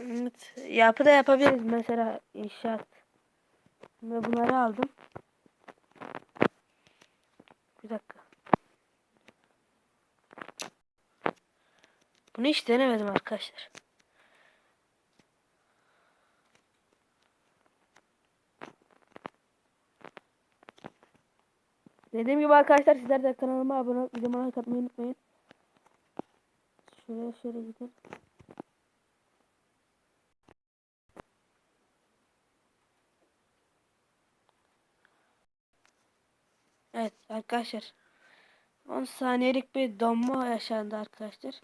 Evet. Yapı da yapabiliriz mesela inşaat. Ve bunları aldım. Bir dakika. Bunu hiç denemedim arkadaşlar. Dediğim gibi arkadaşlar sizler de kanalıma abone olup videoma like atmayı unutmayın. Şuraya şöyle gidelim. Evet arkadaşlar. 10 saniyelik bir donma yaşandı arkadaşlar.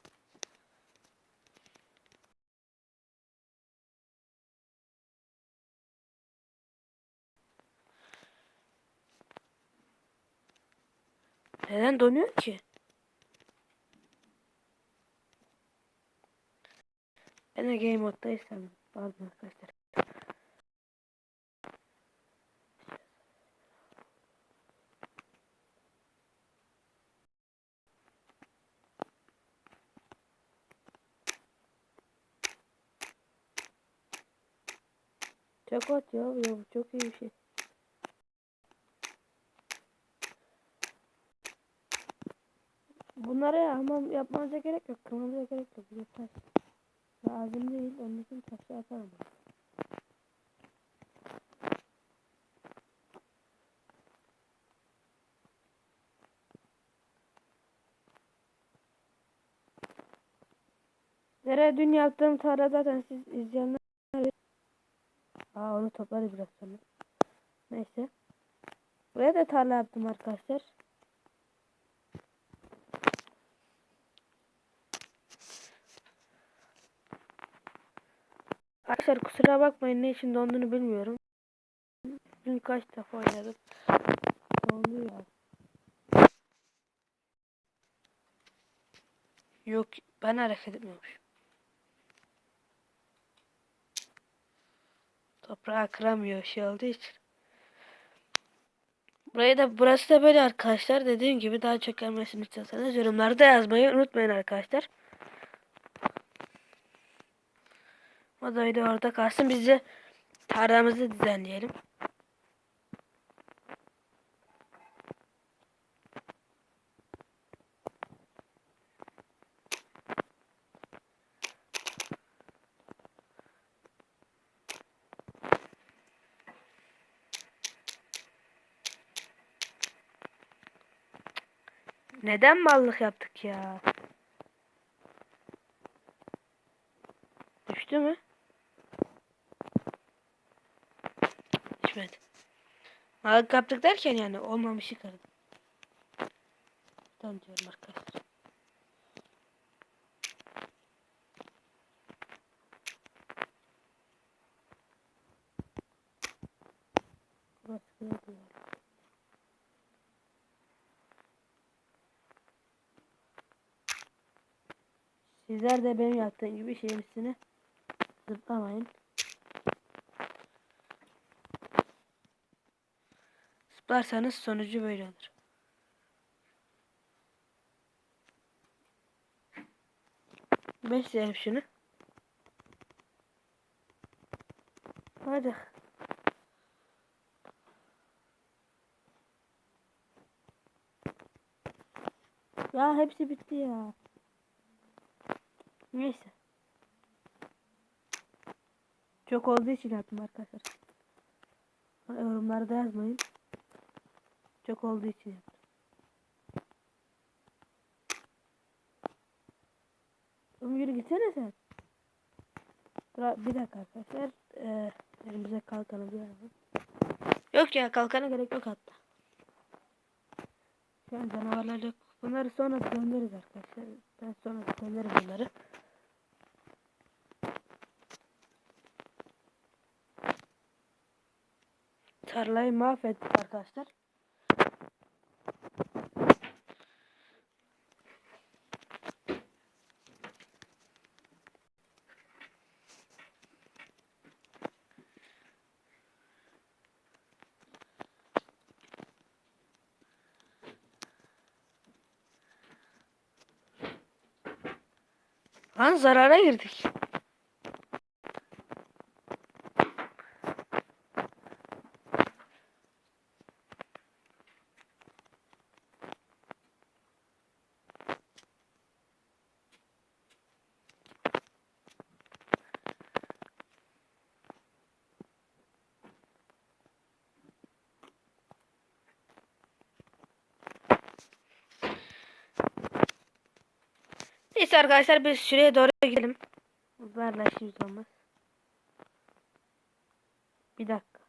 Neden donuyor ki? Ben de game moddaysam. Pardon arkadaşlar. Çok hot ya, bu çok iyi bir şey. Bunlara hamam yapmanıza gerek yok. Kırmanıza gerek yok. Bu taş. Lazım değil. Onun için taşı atarım. Nereye dün yaptığım tarla zaten siz izleyenler Aa onu toplarız biraz sonra. Neyse. Buraya da tarla yaptım arkadaşlar. Arkadaşlar kusura bakmayın ne için donduğunu bilmiyorum. Dün kaç defa oynadım. Dondu. Yok ben hareket etmiyormuşum. Toprağı kıramıyor şey olduğu için. Burayı da burası da böyle arkadaşlar. Dediğim gibi daha çok gelmesini istiyorsanız yorumlarda yazmayı unutmayın arkadaşlar. O da öyle orada kalsın. Biz de tarlamızı düzenleyelim. Neden mallık yaptık ya? Düştü mü? Düşmedi. Mallık yaptık derken yani olmamışı kırdım. Tam diyorum arkadaşlar. Burası ne? Sizler de benim yaptığım gibi şeyin üstüne zıplamayın. Zıplarsanız sonucu böyle olur. Besleyelim şunu. Hadi. Ya hepsi bitti ya. Neyse. Çok olduğu için yaptım arkadaşlar. Yorumlarda yazmayın. Çok olduğu için yaptım. Yürü gitsene sen. Bir dakika arkadaşlar. Ee, elimize kalkanı bir alalım. Yok ya kalkana gerek yok hatta. Şu an canavarlar yok. Bunları sonra göndeririz arkadaşlar. Ben sonra gönderirim bunları. Tarlayı mahvettik arkadaşlar. Lan zarara girdik. Neyse arkadaşlar biz şuraya doğru gidelim. Bunlarla işimiz olmaz. Bir dakika.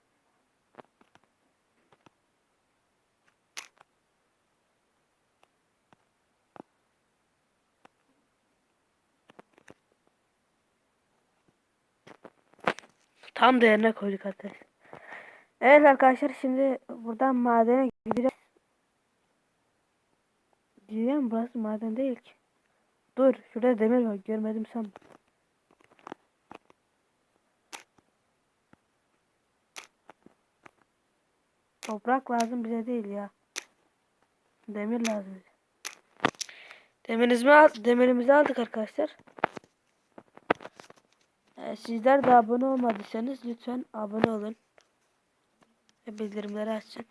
Tam değerine koyduk arkadaşlar. Evet arkadaşlar şimdi buradan madene gideceğiz. Diyeceğim burası maden değil ki. Dur şurada demir var görmedim sandım. Toprak lazım bize değil ya. Demir lazım. Demirimizi, al demirimizi aldık arkadaşlar. Ee, sizler de abone olmadıysanız lütfen abone olun. Ve bildirimleri açın.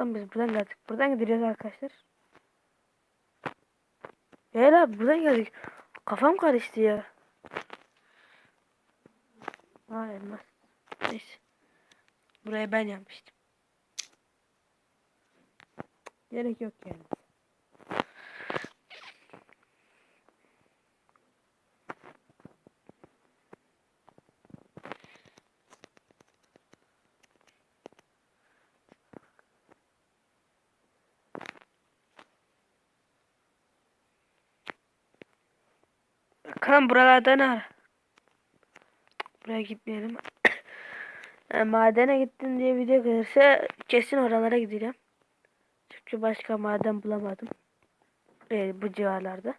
Lan biz buradan geldik. Buradan gideceğiz arkadaşlar. Eğer abi buradan geldik. Kafam karıştı ya. Ha elmas. Neyse. Burayı ben yapmıştım. Gerek yok yani. Bakalım buralarda ne var? Buraya gitmeyelim. E, madene gittin diye video gelirse kesin oralara gideceğim. Çünkü başka maden bulamadım. E, bu civarlarda.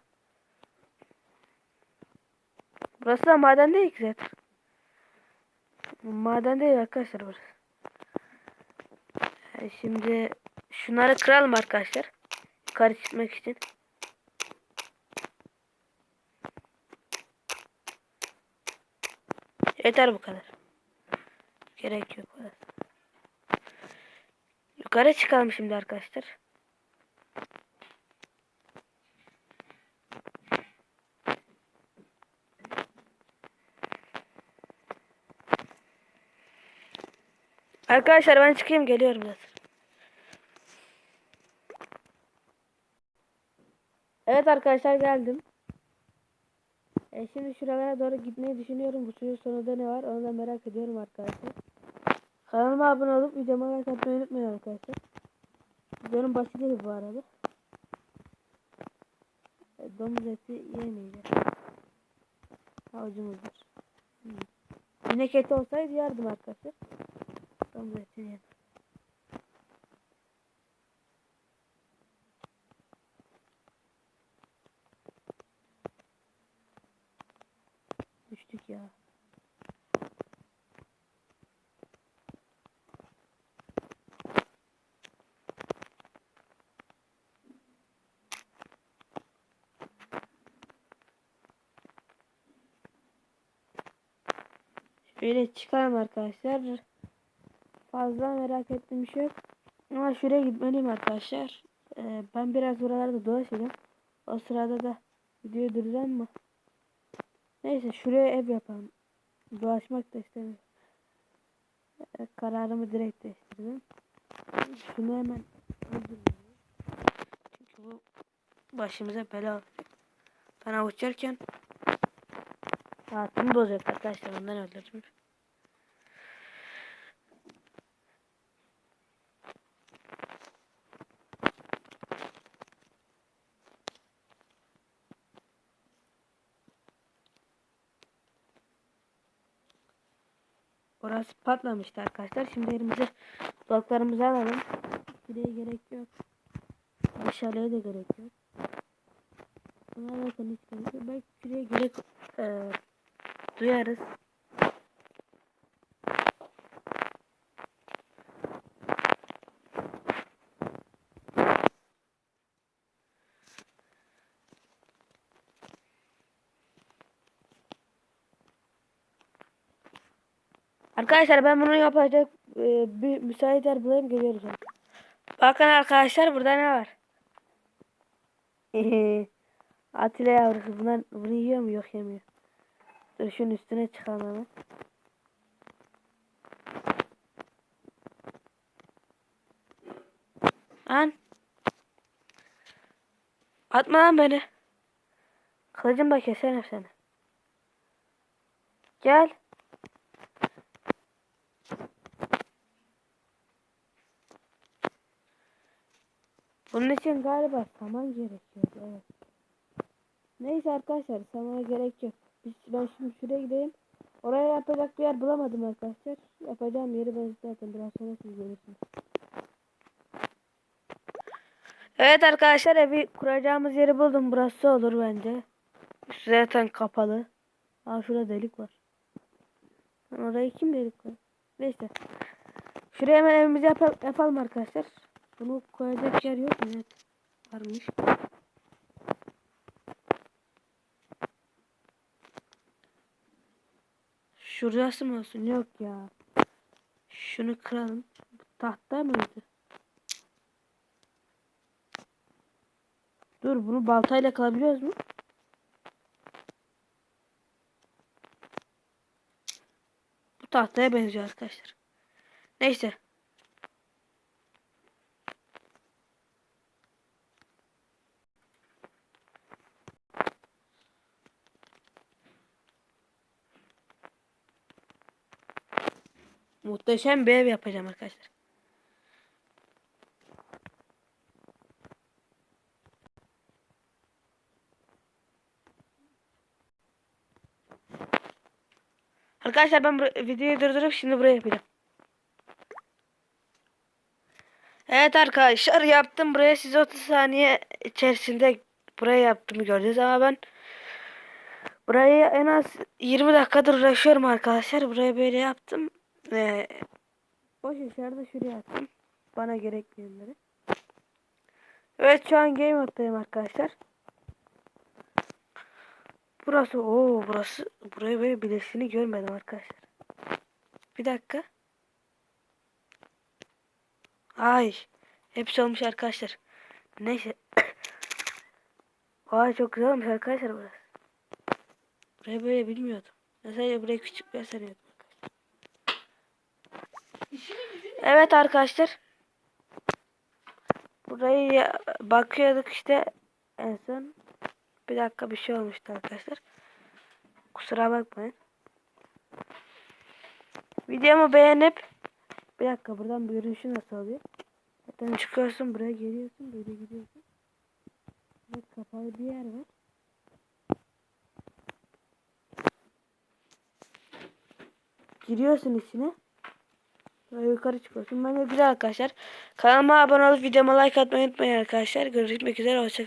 Burası da maden değil ki zaten. Maden değil arkadaşlar burası. E, şimdi şunları kıralım arkadaşlar. Yukarı çıkmak için. Yeter bu kadar. Gerek yok. Yukarı çıkalım şimdi arkadaşlar. Arkadaşlar ben çıkayım geliyorum zaten. Evet arkadaşlar geldim. E şimdi şuralara doğru gitmeyi düşünüyorum. Bu suyun sonunda ne var onu da merak ediyorum arkadaşlar. Kanalıma abone olup videoma like atmayı unutmayın arkadaşlar. Videonun başı değil bu arada. E, domuz eti yemeyeceğim. Avucumuzdur. Hmm. İnek eti olsaydı yardım arkadaşlar. Domuz eti yedim. Düştük ya. Şöyle çıkalım arkadaşlar. Fazla merak ettiğim bir şey yok. Ama şuraya gitmeliyim arkadaşlar. Ee, ben biraz buralarda dolaşacağım. O sırada da videoyu durduracağım mı? Neyse şuraya ev yapalım. Dolaşmak da istemiyorum. Ee, kararımı direkt değiştirdim. Şunu hemen. Çünkü bu başımıza bela. Ben avuçlarken Saatimi bozacak arkadaşlar ondan öldürdüm. Orası patlamıştı arkadaşlar. Şimdi elimize bloklarımızı alalım. Şuraya gerek yok. Meşaleye de gerek yok. Buna zaten hiç gerek yok. Belki gerek e, duyarız. Arkadaşlar ben bunu yapacak e, bir müsait yer bulayım geliyoruz. Bakın arkadaşlar burada ne var? Atilla yavrusu bunlar bunu yiyor mu yok yemiyor. Işın üstüne çıkalım Lan. Atma lan beni. Kılıcımla keserim seni. Gel. Bunun için galiba saman gerekiyor. Evet. Neyse arkadaşlar samana gerek yok. Ben şimdi şuraya gideyim. Oraya yapacak bir yer bulamadım arkadaşlar. Yapacağım yeri ben zaten biraz sonra siz görürsünüz. Evet arkadaşlar evi kuracağımız yeri buldum. Burası olur bence. Üstü zaten kapalı. Aa şurada delik var. Lan Orayı kim delik var? Neyse. Şuraya hemen evimizi yapa- yapalım arkadaşlar. Bunu koyacak yer yok mu? Evet. Varmış. Şurası mı olsun? Yok ya. Şunu kıralım. Bu tahta mıydı? Dur bunu baltayla kılabiliyoruz mu? Bu tahtaya benziyor arkadaşlar. Neyse. Muhteşem bir ev yapacağım arkadaşlar. Arkadaşlar ben videoyu durdurup şimdi buraya yapacağım. Evet arkadaşlar yaptım buraya siz 30 saniye içerisinde buraya yaptığımı gördünüz ama ben burayı en az 20 dakikadır uğraşıyorum arkadaşlar. Buraya böyle yaptım. Ee, boş dışarıda şuraya attım. Bana gerekmeyenleri. Evet şu an game moddayım arkadaşlar. Burası o burası buraya böyle bileşini görmedim arkadaşlar. Bir dakika. Ay hepsi olmuş arkadaşlar. Neyse. Vay çok güzel olmuş arkadaşlar burası. Burayı böyle bilmiyordum. Mesela buraya küçük yer sanıyordum. Evet arkadaşlar. Burayı bakıyorduk işte en son. Bir dakika bir şey olmuştu arkadaşlar. Kusura bakmayın. Videomu beğenip bir dakika buradan bir görünüşü nasıl oluyor? Zaten çıkıyorsun buraya geliyorsun böyle gidiyorsun. Burada kapalı bir yer var. Giriyorsun içine. Böyle yukarı çıkıyorsun. Bence güzel arkadaşlar. Kanalıma abone olup videoma like atmayı unutmayın arkadaşlar. Görüşmek üzere. Hoşçakalın.